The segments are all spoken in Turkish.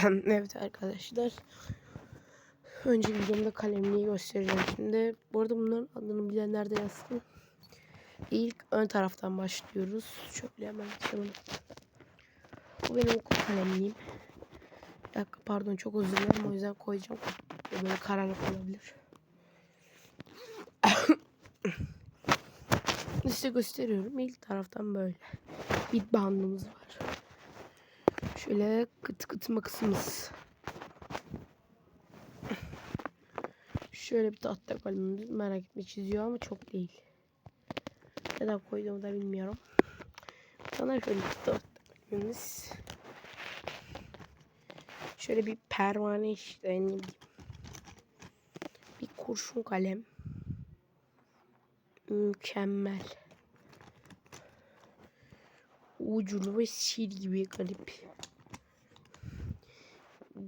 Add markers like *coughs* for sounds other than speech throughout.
*laughs* evet arkadaşlar. Önce videomda kalemliği göstereceğim şimdi. Bu arada bunların adını bilenler de yazsın. İlk ön taraftan başlıyoruz. Şöyle hemen açalım. Bu benim okul kalemliğim. Bir dakika pardon çok özür dilerim o yüzden koyacağım. Böyle karanlık olabilir. *coughs* İşte gösteriyorum. İlk taraftan böyle. Bir bandımız var. Şöyle kıt kıt makasımız. Şöyle bir tahta kalemimiz merak etme çiziyor ama çok değil. Neden koyduğumu da bilmiyorum. Sana şöyle bir tahta kalemimiz. Şöyle bir pervane işte ne. Bir kurşun kalem. Mükemmel. Uculu ve sil gibi garip.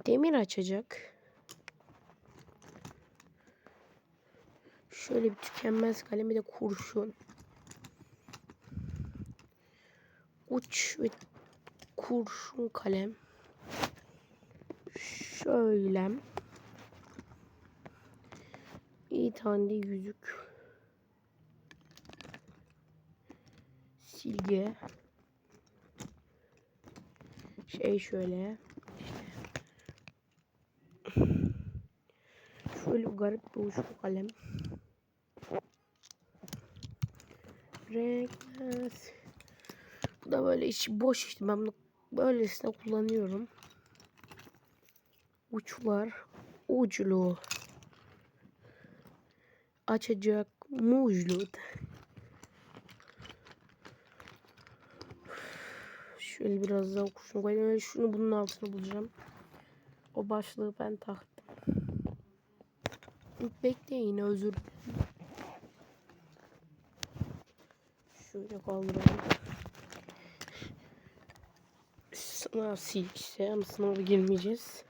Demir açacak. Şöyle bir tükenmez kalem bir de kurşun. Uç ve kurşun kalem. Şöyle. Bir tane de yüzük. Silge. Şey şöyle. Şöyle garip bir uçlu kalem. Renkler. Bu da böyle içi boş işte ben bunu böylesine kullanıyorum. Uçlar uçlu. Açacak muzlu. Şöyle biraz daha kurşun koyayım. Şunu bunun altına bulacağım. O başlığı ben taktım. Bekleyin özür. Şöyle kaldıralım. Sınav silgisi ama sınava girmeyeceğiz.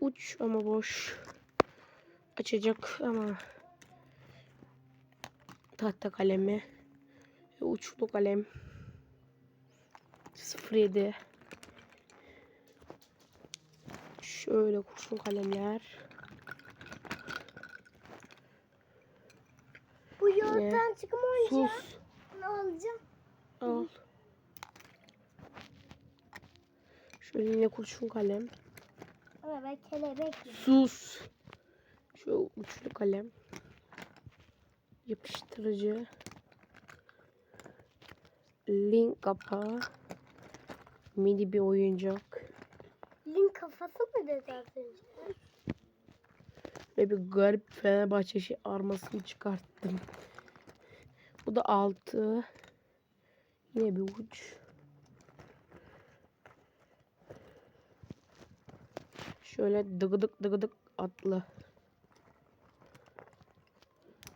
Uç ama boş. Açacak ama tahta kalemi ve uçlu kalem 07 şöyle kurşun kalemler Bu yoğurttan çıkma oyuncağı. sus. Ne alacağım? al. Şöyle yine kurşun kalem. Ama ben kelebek sus. Şu uçlu kalem. Yapıştırıcı. Link kapağı. Mini bir oyuncak. Link kafası mı dedi az önce? ve bir garip Fenerbahçe şey armasını çıkarttım. Bu da altı. Yine bir uç. Şöyle dıgıdık dıgıdık atlı.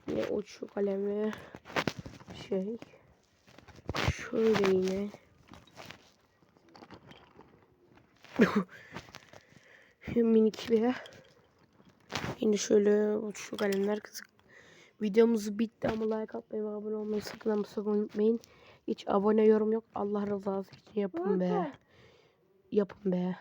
Yine uçlu kalemi şey. Şöyle yine. *laughs* Minik bir. Yine şöyle uçlu kalemler kızık. Videomuz bitti ama like atmayı ve abone olmayı sakın sakın unutmayın. Hiç abone yorum yok. Allah rızası için yapın be. Yapın be.